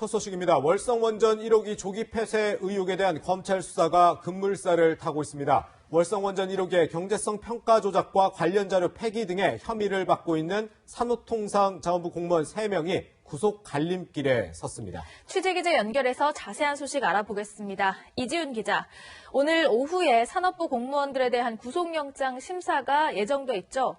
첫 소식입니다. 월성 원전 1호기 조기 폐쇄 의혹에 대한 검찰 수사가 급물살을 타고 있습니다. 월성 원전 1호기의 경제성 평가 조작과 관련 자료 폐기 등의 혐의를 받고 있는 산업통상 자원부 공무원 3명이 구속 갈림길에 섰습니다. 취재 기자 연결해서 자세한 소식 알아보겠습니다. 이지훈 기자, 오늘 오후에 산업부 공무원들에 대한 구속영장 심사가 예정돼 있죠?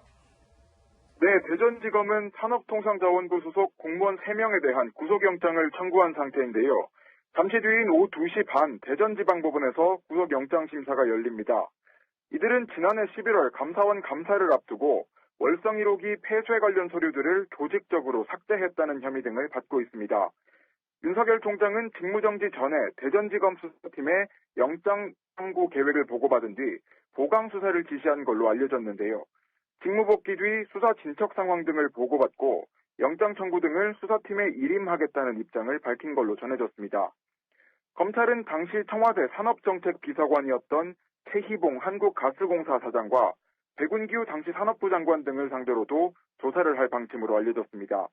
네, 대전지검은 산업통상자원부 소속 공무원 3명에 대한 구속영장을 청구한 상태인데요. 잠시 뒤인 오후 2시 반 대전지방법원에서 구속영장 심사가 열립니다. 이들은 지난해 11월 감사원 감사를 앞두고 월성 1호기 폐쇄 관련 서류들을 조직적으로 삭제했다는 혐의 등을 받고 있습니다. 윤석열 총장은 직무정지 전에 대전지검 수사팀에 영장 청구 계획을 보고받은 뒤 보강 수사를 지시한 걸로 알려졌는데요. 직무복귀 뒤 수사 진척 상황 등을 보고받고 영장 청구 등을 수사팀에 일임하겠다는 입장을 밝힌 걸로 전해졌습니다. 검찰은 당시 청와대 산업정책비서관이었던 최희봉 한국가스공사 사장과 백운기우 당시 산업부 장관 등을 상대로도 조사를 할 방침으로 알려졌습니다.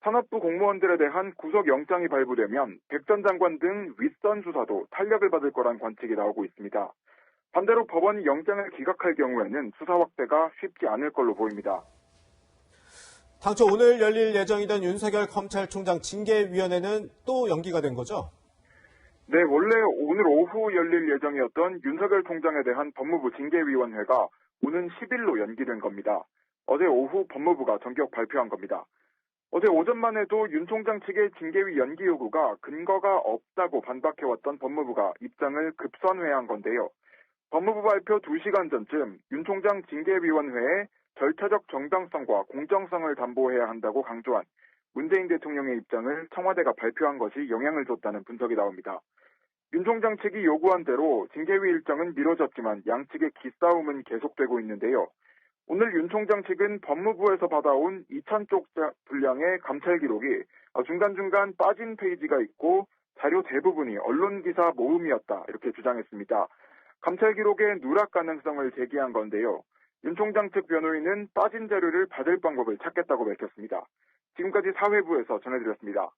산업부 공무원들에 대한 구속영장이 발부되면 백 전 장관 등 윗선 수사도 탄력을 받을 거란 관측이 나오고 있습니다. 반대로 법원이 영장을 기각할 경우에는 수사 확대가 쉽지 않을 걸로 보입니다. 당초 오늘 열릴 예정이던 윤석열 검찰총장 징계위원회는 또 연기가 된 거죠? 네, 원래 오늘 오후 열릴 예정이었던 윤석열 총장에 대한 법무부 징계위원회가 오는 10일로 연기된 겁니다. 어제 오후 법무부가 전격 발표한 겁니다. 어제 오전만 해도 윤 총장 측의 징계위 연기 요구가 근거가 없다고 반박해왔던 법무부가 입장을 급선회한 건데요. 법무부 발표 2시간 전쯤 윤 총장 징계위원회에 절차적 정당성과 공정성을 담보해야 한다고 강조한 문재인 대통령의 입장을 청와대가 발표한 것이 영향을 줬다는 분석이 나옵니다. 윤 총장 측이 요구한 대로 징계위 일정은 미뤄졌지만 양측의 기싸움은 계속되고 있는데요. 오늘 윤 총장 측은 법무부에서 받아온 2,000쪽 분량의 감찰 기록이 중간중간 빠진 페이지가 있고 자료 대부분이 언론 기사 모음이었다 이렇게 주장했습니다. 감찰 기록의 누락 가능성을 제기한 건데요. 윤 총장 측 변호인은 빠진 자료를 받을 방법을 찾겠다고 밝혔습니다. 지금까지 사회부에서 전해드렸습니다.